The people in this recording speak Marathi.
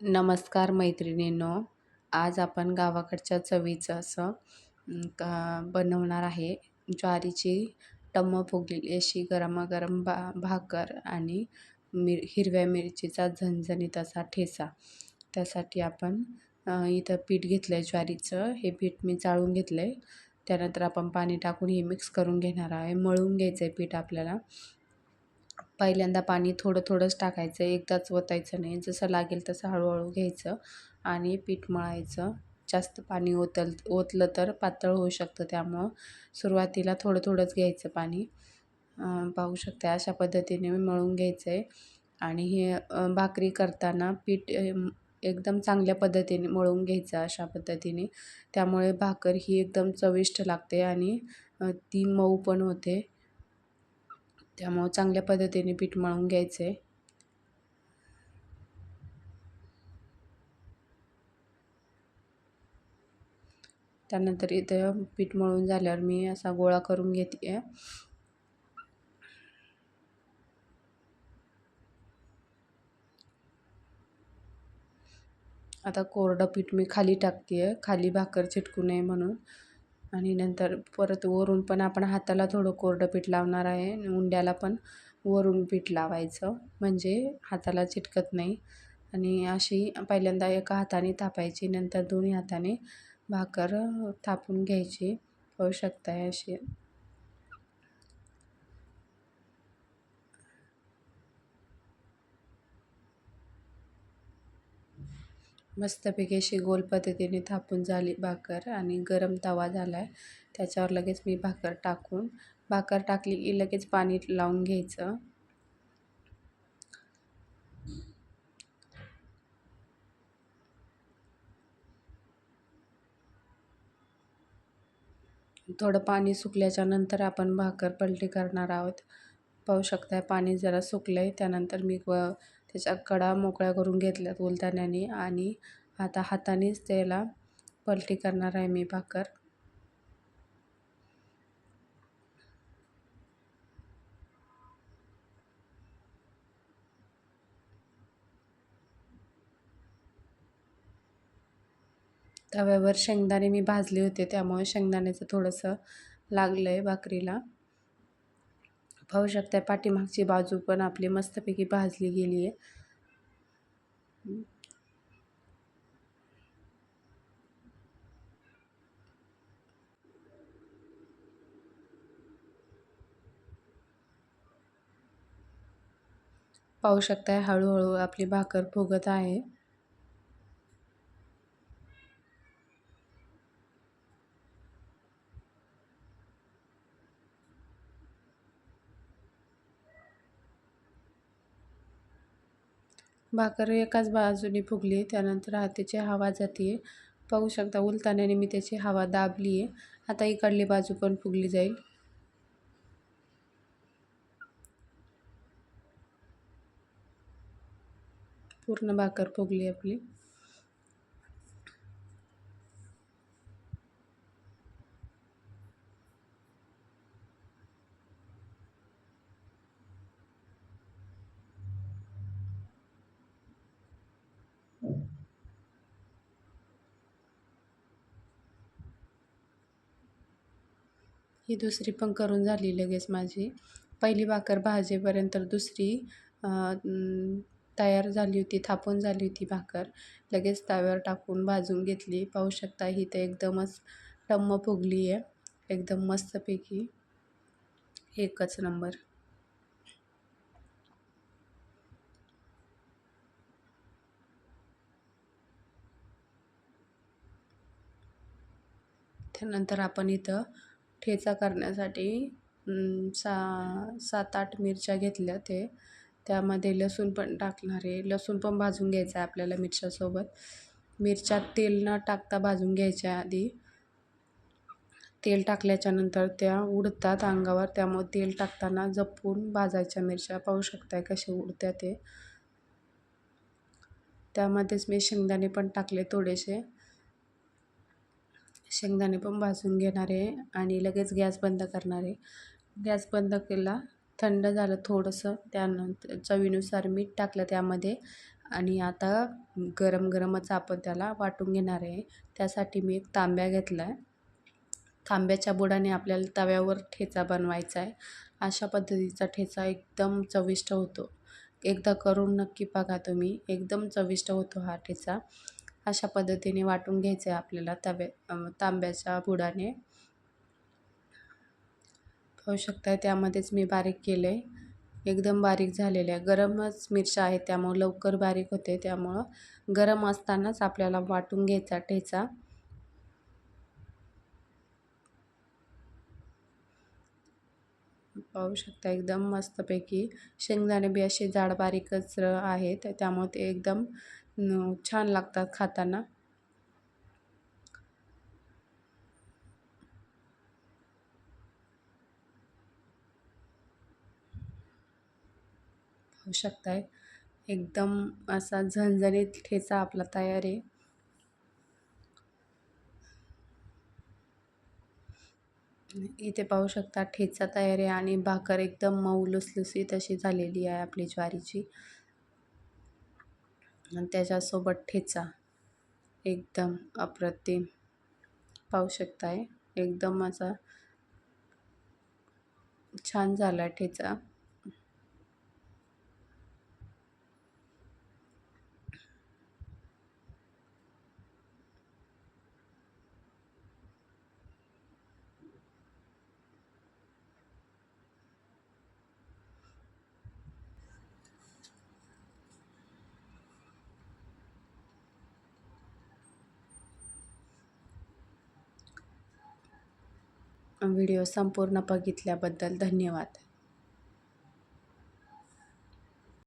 नमस्कार मैत्रिणींनो आज आपण गावाकडच्या चवीचं असं का बनवणार आहे. ज्वारीची टम्म फुगलेली अशी गरमागरम बा भाकर आणि मिर हिरव्या मिरचीचा झणझणीत असा ठेचा. त्यासाठी आपण इथं पीठ घेतलं आहे ज्वारीचं. हे पीठ मी चाळून घेतलं आहे त्यानंतर आपण पाणी टाकून हे मिक्स करून घेणार आहे. मळून घ्यायचं आहे पीठ आपल्याला. पहिल्यांदा पाणी थोडं थोडंच टाकायचं एकदाच ओतायचं नाही. जसं लागेल तसं हळूहळू घ्यायचं आणि पीठ मळायचं. जास्त पाणी ओतल ओतलं तर पातळ होऊ शकतं. त्यामुळं सुरुवातीला थोडं थोडंच घ्यायचं पाणी. पाहू शकते अशा पद्धतीने मळून घ्यायचं आहे आणि हे भाकरी करताना पीठ एकदम चांगल्या पद्धतीने मळून घ्यायचं अशा पद्धतीने. त्यामुळे भाकर ही एकदम चविष्ट लागते आणि ती मऊ पण होते. त्यामुळं चांगल्या पद्धतीने पीठ मळून घ्यायचं आहे त्यानंतर इथं पीठ मळून झाल्यावर मी असा गोळा करून घेते आता कोरडं पीठ मी खाली टाकते आहे खाली भाकर चिटकू नये म्हणून. आणि नंतर परत वरून पण आपण हाताला थोडं कोरडं पीठ लावणार आहे. उंड्याला पण वरून पीठ लावायचं. म्हणजे हाताला चिटकत नाही. आणि अशी पहिल्यांदा एका हाताने थापायची नंतर दोन्ही हाताने भाकर थापून घ्यायची. होऊ आहे अशी. मस्तपैकी अशी गोल पद्धतीने थापून झाली भाकर आणि गरम तवा झाला आहे त्याच्यावर लगेच मी भाकर टाकून भाकर टाकली की लगेच पाणी लावून घ्यायचं. थोडं पाणी सुकल्याच्या नंतर आपण भाकर पलटी करणार आहोत. पाहू शकताय पाणी जरा सुकलं आहे त्यानंतर मी व त्याच्या कडा मोकळ्या करून घेतल्यात उलथाण्याने आणि आता हातानेच त्याला पलटी करणार आहे मी भाकर. तव्यावर शेंगदाणे मी भाजले होते त्यामुळे शेंगदाण्याचं थोडंसं लागलं आहे भाकरीला. पाहू शकता पाठीमागची बाजू पण आपली मस्तपैकी भाजली गेली आहे पाहू शकताय हळूहळू आपली भाकर फुगत आहे. भाकर एकाच बाजूने फुगली त्यानंतर हाताची हवा जाते. पाहू शकता उलताण्याने मी त्याची हवा दाबली आहे. आता इकडली बाजू पण फुगली जाईल. पूर्ण भाकर फुगली आपली. ही दुसरी पण करून झाली लगेच माझी. पहिली भाकर भाजेपर्यंत दुसरी तयार झाली होती थापून झाली होती भाकर. लगेच तव्यावर टाकून भाजून घेतली. पाहू शकता ही तर एकदमच टम्म फुगली आहे. एकदम मस्तपैकी एकच नंबर. त्यानंतर आपण इथं ठेचा करण्यासाठी सा सात आठ मिरच्या घेतल्या ते. त्यामध्ये लसूण पण टाकणार आहे. लसूण पण भाजून घ्यायचं आहे आपल्याला मिरच्यासोबत. मिरच्या तेल न टाकता भाजून घ्यायच्या आधी. तेल टाकल्याच्यानंतर त्या उडतात अंगावर. त्यामुळे तेल टाकताना जपून भाजायच्या मिरच्या. पाहू शकताय कसे उडत्या ते. त्यामध्येच मी शेंगदाणे पण टाकले थोडेसे. शेंगदाणे पण भाजून घेणार आहे आणि लगेच गॅस बंद करणार. आहे गॅस बंद केला थंड झालं थोडंसं त्यानंतर चवीनुसार मीठ टाकलं त्यामध्ये आणि आता गरम गरमच आपण त्याला वाटून घेणार आहे. त्यासाठी मी एक तांब्या घेतला आहे तांब्याच्या बुडाने आपल्याला तव्यावर ठेचा बनवायचा आहे. अशा पद्धतीचा ठेचा एकदम चविष्ट होतो. एकदा करून नक्की बघा तुम्ही. एकदम चविष्ट होतो हा ठेचा. अशा पद्धतीने वाटून घ्यायचं आहे आपल्याला तव्या तांब्याच्या बुडाने. पाहू शकताय त्यामध्येच मी बारीक केलं आहे एकदम बारीक झालेलं आहे गरमच मिरच्या आहेत त्यामुळं लवकर बारीक होते. त्यामुळं गरम असतानाच आपल्याला वाटून घ्यायचा ठेचा. पाहू शकता एकदम मस्तपैकी शेंगदाणे बी असे जाड बारीकच आहेत. त्यामुळे ते एकदम छान लागतात खाताना. पाहू शकताय. एकदम असा झणझणीत ठेचा आपला तयार आहे. इथे पाहू शकता ठेचा तयार आहे आणि भाकर एकदम मऊ लुसलुसीत अशी झालेली आहे आपली ज्वारीची. आणि त्याच्यासोबत ठेचा. एकदम अप्रतिम. पाहू शकताय? एकदम असा छान झाला ठेचा. व्हिडिओ संपूर्ण बघितल्याबद्दल धन्यवाद.